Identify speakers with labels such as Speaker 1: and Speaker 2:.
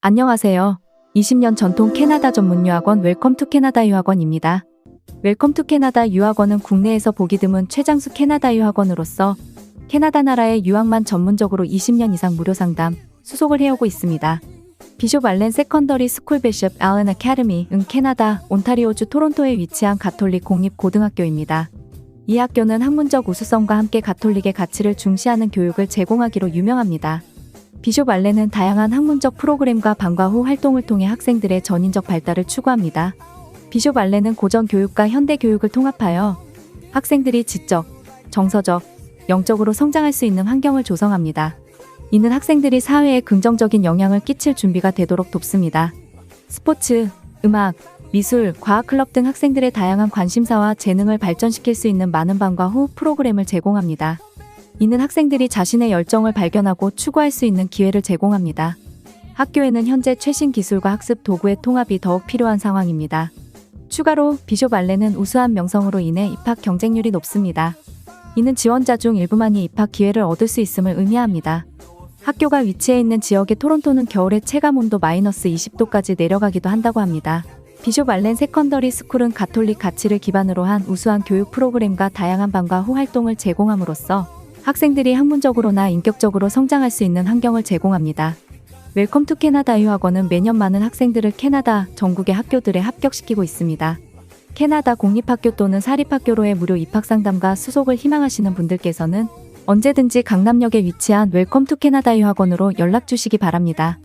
Speaker 1: 안녕하세요. 20년 전통 캐나다 전문 유학원 웰컴 투 캐나다 유학원입니다. 웰컴 투 캐나다 유학원은 국내에서 보기 드문 최장수 캐나다 유학원으로서 캐나다 나라의 유학만 전문적으로 20년 이상 무료 상담, 수속을 해오고 있습니다. 비숍 알렌 세컨더리 스쿨 베숍 알렌 아카데미 은 캐나다 온타리오주 토론토에 위치한 가톨릭 공립 고등학교입니다. 이 학교는 학문적 우수성과 함께 가톨릭의 가치를 중시하는 교육을 제공하기로 유명합니다. 비숍 알렌은 다양한 학문적 프로그램과 방과 후 활동을 통해 학생들의 전인적 발달을 추구합니다. 비숍 알렌은 고전 교육과 현대 교육을 통합하여 학생들이 지적, 정서적, 영적으로 성장할 수 있는 환경을 조성합니다. 이는 학생들이 사회에 긍정적인 영향을 끼칠 준비가 되도록 돕습니다. 스포츠, 음악, 미술, 과학 클럽 등 학생들의 다양한 관심사와 재능을 발전시킬 수 있는 많은 방과 후 프로그램을 제공합니다. 이는 학생들이 자신의 열정을 발견하고 추구할 수 있는 기회를 제공합니다. 학교에는 현재 최신 기술과 학습 도구의 통합이 더욱 필요한 상황입니다. 추가로 비숍 알렌은 우수한 명성으로 인해 입학 경쟁률이 높습니다. 이는 지원자 중 일부만이 입학 기회를 얻을 수 있음을 의미합니다. 학교가 위치해 있는 지역의 토론토는 겨울에 체감 온도 마이너스 20도까지 내려가기도 한다고 합니다. 비숍 알렌 세컨더리 스쿨은 가톨릭 가치를 기반으로 한 우수한 교육 프로그램과 다양한 방과 후 활동을 제공함으로써 학생들이 학문적으로나 인격적으로 성장할 수 있는 환경을 제공합니다. 웰컴 투 캐나다 유학원은 매년 많은 학생들을 캐나다 전국의 학교들에 합격시키고 있습니다. 캐나다 공립학교 또는 사립학교로의 무료 입학 상담과 수속을 희망하시는 분들께서는 언제든지 강남역에 위치한 웰컴 투 캐나다 유학원으로 연락 주시기 바랍니다.